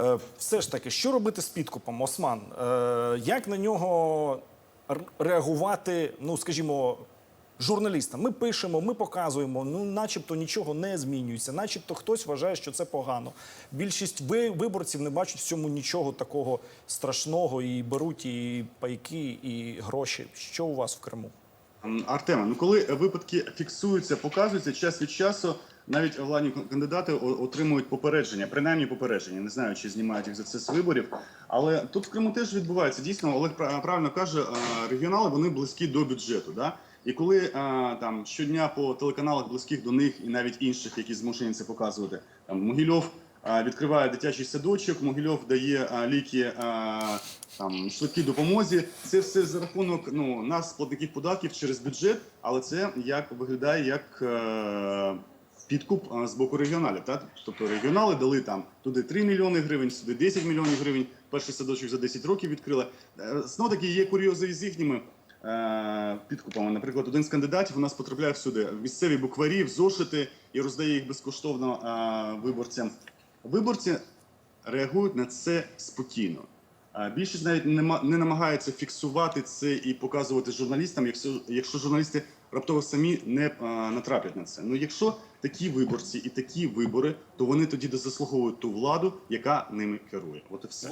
Е, Все ж таки, що робити з підкупом, Осман? Е, Як на нього реагувати, ну скажімо, журналістам? Ми пишемо, ми показуємо, ну начебто нічого не змінюється, начебто хтось вважає, що це погано. Більшість ви- виборців не бачать в цьому нічого такого страшного і беруть і пайки, і гроші. Що у вас в Криму? Артема, ну коли випадки фіксуються, показуються час від часу, навіть владні кандидати отримують попередження, принаймні попередження. Не знаю, чи знімають їх за це з виборів. Але тут в Криму теж відбувається. Дійсно, Олег пра- правильно каже, регіонали вони близькі до бюджету. Да? І коли там щодня по телеканалах близьких до них і навіть інших, які змушені це показувати, там Могильов відкриває дитячий садочок, Могильов дає ліки там швидкій допомозі. Це все за рахунок ну нас, платників податків, через бюджет, але це як виглядає як. Е, Підкуп з боку регіоналів, так? Тобто регіонали дали там туди 3 мільйони гривень, сюди 10 мільйонів гривень. Перший садочок за 10 років відкрили. Е, Знову таки є курйози із їхніми е, підкупами. Наприклад, один з кандидатів у нас потрапляє всюди в місцеві букварі, в зошити і роздає їх безкоштовно е, виборцям. Виборці реагують на це спокійно. Більшість навіть не, намагається фіксувати це і показувати журналістам, якщо, якщо журналісти раптово самі не а, натраплять на це. Ну якщо такі виборці і такі вибори, то вони тоді заслуговують ту владу, яка ними керує. От і все.